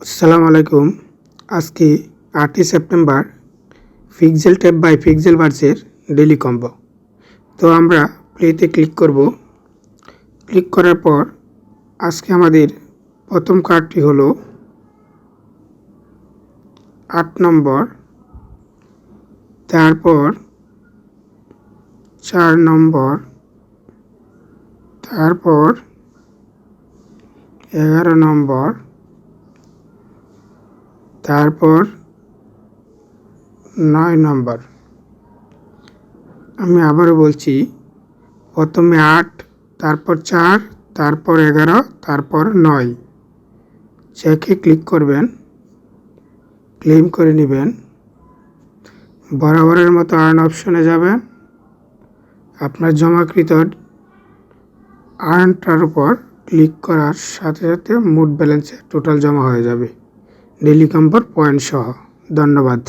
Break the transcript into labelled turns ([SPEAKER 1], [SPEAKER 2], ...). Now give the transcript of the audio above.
[SPEAKER 1] আসসালামু আলাইকুম। আজকে আটই September pixel tab by pixel বার্সের daily combo তো আমরা প্লেতে ক্লিক করব। ক্লিক করার পর আজকে আমাদের প্রথম কার্ডটি হলো আট নম্বর, তারপর চার নম্বর, তারপর এগারো নম্বর তারপর নয় নম্বর। আমি আবারও বলছি, প্রথমে আট, তারপর চার, তারপর এগারো, তারপর নয়। চেকে ক্লিক করবেন ক্লেম করে নেবেন। বরাবরের মতো আর্ন অপশনে যাবেন। আপনার জমাকৃত আর্নটার উপর ক্লিক করার সাথে সাথে মুড ব্যালেন্সে টোটাল জমা হয়ে যাবে। ডেলি কম্পোর পয়েন্ট সহ। ধন্যবাদ।